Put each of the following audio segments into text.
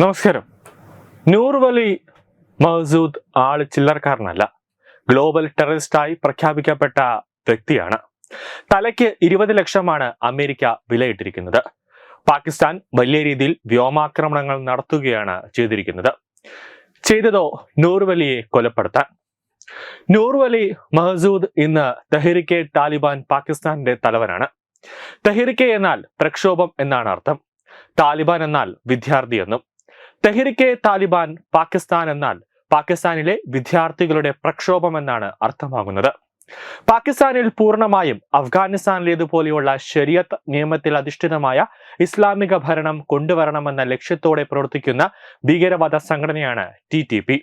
നമസ്കാരം. നൂർവലി മഹസൂദ് ആൾ ചില്ലറക്കാരനല്ല. ഗ്ലോബൽ ടെററിസ്റ്റായി പ്രഖ്യാപിക്കപ്പെട്ട വ്യക്തിയാണ്. തലയ്ക്ക് ഇരുപത് ലക്ഷമാണ് അമേരിക്ക വിലയിട്ടിരിക്കുന്നത്. പാകിസ്ഥാൻ വലിയ രീതിയിൽ വ്യോമാക്രമണങ്ങൾ നടത്തുകയാണ് ചെയ്തിരിക്കുന്നത്. ചെയ്തതോ നൂർവലിയെ കൊലപ്പെടുത്താൻ. നൂർവലി മഹസൂദ് ഇന്ന് തെഹരിക്കെ താലിബാൻ പാകിസ്ഥാന്റെ തലവനാണ്. തെഹരിക്കെ എന്നാൽ പ്രക്ഷോഭം എന്നാണ് അർത്ഥം. താലിബാൻ എന്നാൽ വിദ്യാർത്ഥി എന്നും. തെഹരിക്കെ താലിബാൻ പാകിസ്ഥാൻ എന്നാൽ പാകിസ്ഥാനിലെ വിദ്യാർത്ഥികളുടെ പ്രക്ഷോഭം എന്നാണ് അർത്ഥമാകുന്നത്. പാകിസ്ഥാനിൽ പൂർണമായും അഫ്ഗാനിസ്ഥാനിലേതുപോലെയുള്ള ശരിയത്ത് നിയമത്തിൽ അധിഷ്ഠിതമായ ഇസ്ലാമിക ഭരണം കൊണ്ടുവരണമെന്ന ലക്ഷ്യത്തോടെ പ്രവർത്തിക്കുന്ന ഭീകരവാദ സംഘടനയാണ് ടി ടി പി.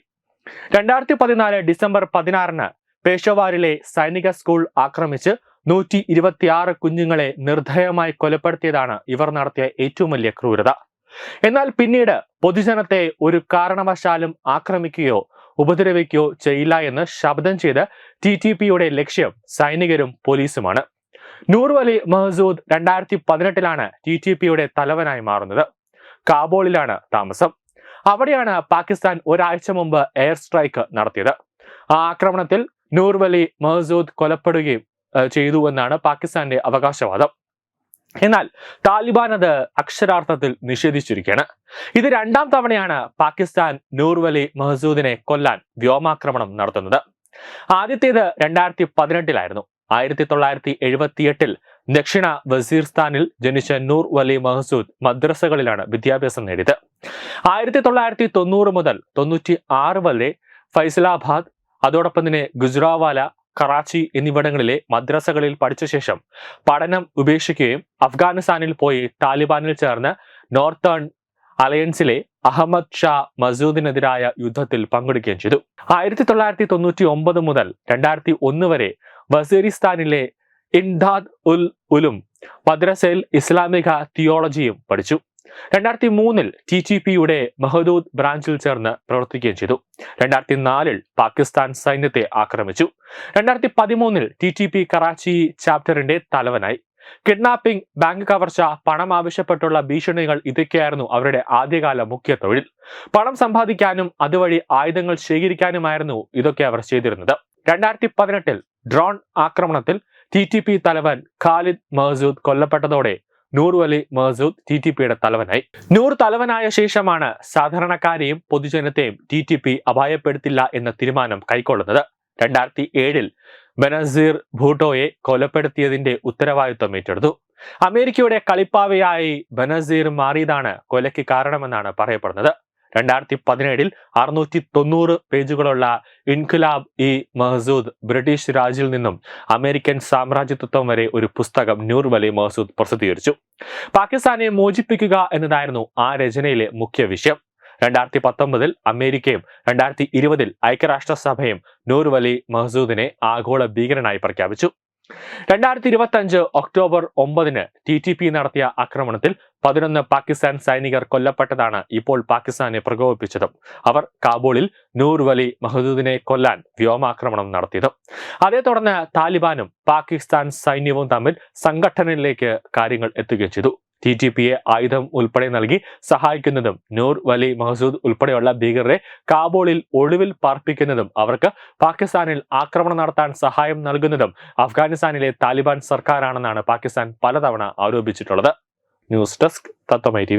രണ്ടായിരത്തി പതിനാല് ഡിസംബർ പതിനാറിന് പേഷവാറിലെ സൈനിക സ്കൂൾ ആക്രമിച്ച് നൂറ്റി ഇരുപത്തിയാറ് കുഞ്ഞുങ്ങളെ നിർദ്ധയമായി കൊലപ്പെടുത്തിയതാണ് ഇവർ നടത്തിയ ഏറ്റവും വലിയ ക്രൂരത. എന്നാൽ പിന്നീട് പൊതുജനത്തെ ഒരു കാരണവശാലും ആക്രമിക്കുകയോ ഉപദ്രവിക്കുകയോ ചെയ്യില്ല എന്ന് ശബ്ദം ചെയ്ത് ടി ടി പിയുടെ ലക്ഷ്യം സൈനികരും പോലീസുമാണ്. നൂർവലി മഹസൂദ് രണ്ടായിരത്തി പതിനെട്ടിലാണ് ടി ടി പിയുടെ തലവനായി മാറുന്നത്. കാബോളിലാണ് താമസം. അവിടെയാണ് പാകിസ്ഥാൻ ഒരാഴ്ച മുമ്പ് എയർ സ്ട്രൈക്ക് നടത്തിയത്. ആ ആക്രമണത്തിൽ നൂർവലി മഹസൂദ് കൊലപ്പെടുകയും ചെയ്തു എന്നാണ് പാകിസ്ഥാന്റെ അവകാശവാദം. എന്നാൽ താലിബാൻ അത് അക്ഷരാർത്ഥത്തിൽ നിഷേധിച്ചിരിക്കുകയാണ്. ഇത് രണ്ടാം തവണയാണ് പാകിസ്ഥാൻ നൂർവലി മഹസൂദിനെ കൊല്ലാൻ വ്യോമാക്രമണം നടത്തുന്നത്. ആദ്യത്തേത് രണ്ടായിരത്തി പതിനെട്ടിലായിരുന്നു ആയിരത്തി തൊള്ളായിരത്തി എഴുപത്തിയെട്ടിൽ ദക്ഷിണ വസീർസ്ഥാനിൽ ജനിച്ച നൂർ വലി മഹസൂദ് മദ്രസകളിലാണ് വിദ്യാഭ്യാസം നേടിയത്. ആയിരത്തി തൊള്ളായിരത്തി തൊണ്ണൂറ് മുതൽ തൊണ്ണൂറ്റി ആറ് വരെ ഫൈസലാബാദ് അതോടൊപ്പം തന്നെ ഗുജറാവാല കറാച്ചി എന്നിവിടങ്ങളിലെ മദ്രസകളിൽ പഠിച്ച ശേഷം പഠനം ഉപേക്ഷിക്കുകയും അഫ്ഗാനിസ്ഥാനിൽ പോയി താലിബാനിൽ ചേർന്ന് നോർത്തേൺ അലയൻസിലെ അഹമ്മദ് ഷാ മസൂദിനെതിരായ യുദ്ധത്തിൽ പങ്കെടുക്കുകയും ചെയ്തു. ആയിരത്തി തൊള്ളായിരത്തി തൊണ്ണൂറ്റി ഒമ്പത് മുതൽ രണ്ടായിരത്തി ഒന്ന് വരെ വസീരിസ്ഥാനിലെ ഇൻദാദ് ഉൽ ഉലും മദ്രസയിൽ ഇസ്ലാമിക തിയോളജിയും പഠിച്ചു. രണ്ടായിരത്തി മൂന്നിൽ ടി ടി പിയുടെ മഹദൂദ് ബ്രാഞ്ചിൽ ചേർന്ന് പ്രവർത്തിക്കുകയും ചെയ്തു. രണ്ടായിരത്തി നാലിൽ പാകിസ്ഥാൻ സൈന്യത്തെ ആക്രമിച്ചു. രണ്ടായിരത്തി പതിമൂന്നിൽ ടി ടി പി കറാച്ചി ചാപ്റ്ററിന്റെ തലവനായി. കിഡ്നാപ്പിംഗ് ബാങ്ക് കവർച്ച പണം ആവശ്യപ്പെട്ടുള്ള ഭീഷണികൾ ഇതൊക്കെയായിരുന്നു അവരുടെ ആദ്യകാല മുഖ്യ തൊഴിൽ. പണം സമ്പാദിക്കാനും അതുവഴി ആയുധങ്ങൾ ശേഖരിക്കാനുമായിരുന്നു ഇതൊക്കെ അവർ ചെയ്തിരുന്നത്. രണ്ടായിരത്തി പതിനെട്ടിൽ ഡ്രോൺ ആക്രമണത്തിൽ ടി ടി പി തലവൻ ഖാലിദ് മഹസൂദ് കൊല്ലപ്പെട്ടതോടെ നൂർ അലി മഹസൂദ് ടി ടി പിയുടെ തലവനായി. നൂർ തലവനായ ശേഷമാണ് സാധാരണക്കാരെയും പൊതുജനത്തെയും ടി ടി പി അപായപ്പെടുത്തില്ല എന്ന തീരുമാനം കൈക്കൊള്ളുന്നത്. രണ്ടായിരത്തി ഏഴിൽ ബനസീർ ഭൂട്ടോയെ കൊലപ്പെടുത്തിയതിന്റെ ഉത്തരവാദിത്വം ഏറ്റെടുത്തു. അമേരിക്കയുടെ കളിപ്പാവയായി ബനസീർ മാറിയതാണ് കൊലയ്ക്ക് കാരണമെന്നാണ് പറയപ്പെടുന്നത്. രണ്ടായിരത്തി പതിനേഴിൽ അറുന്നൂറ്റി തൊണ്ണൂറ് പേജുകളുള്ള ഇൻഖുലാബ് ഇ മഹസൂദ് ബ്രിട്ടീഷ് രാജിൽ നിന്നും അമേരിക്കൻ സാമ്രാജ്യത്വം വരെ ഒരു പുസ്തകം നൂർ വലി മഹസൂദ് പ്രസിദ്ധീകരിച്ചു. പാകിസ്ഥാനെ മോചിപ്പിക്കുക എന്നതായിരുന്നു ആ രചനയിലെ മുഖ്യ വിഷയം. രണ്ടായിരത്തി പത്തൊമ്പതിൽ അമേരിക്കയും രണ്ടായിരത്തി ഇരുപതിൽ ഐക്യരാഷ്ട്രസഭയും നൂർ വലി മഹസൂദിനെ ആഗോള ഭീകരനായി പ്രഖ്യാപിച്ചു. രണ്ടായിരത്തി ഇരുപത്തി അഞ്ച് ഒക്ടോബർ ഒമ്പതിന് ടി ടി പി നടത്തിയ ആക്രമണത്തിൽ പതിനൊന്ന് പാകിസ്ഥാൻ സൈനികർ കൊല്ലപ്പെട്ടതാണ് ഇപ്പോൾ പാകിസ്ഥാനെ പ്രകോപിപ്പിച്ചതും. അവർ കാബൂളിൽ നൂർ വലി മഹദൂദിനെ കൊല്ലാൻ വ്യോമാക്രമണം നടത്തിയതും. അതേ തുടർന്ന് താലിബാനും പാകിസ്ഥാൻ സൈന്യവും തമ്മിൽ സംഘടനയിലേക്ക് കാര്യങ്ങൾ എത്തുകയും ചെയ്തു. ടി ടി പിയെ ആയുധം ഉൾപ്പെടെ നൽകി സഹായിക്കുന്നതും നൂർ വലി മഹസൂദ് ഉൾപ്പെടെയുള്ള ഭീകരരെ കാബൂളിൽ ഒളിവിൽ പാർപ്പിക്കുന്നതും അവർക്ക് പാകിസ്ഥാനിൽ ആക്രമണം നടത്താൻ സഹായം നൽകുന്നതും അഫ്ഗാനിസ്ഥാനിലെ താലിബാൻ സർക്കാരാണെന്നാണ് പാകിസ്ഥാൻ പലതവണ ആരോപിച്ചിട്ടുള്ളത്. News desk Tatwamayi T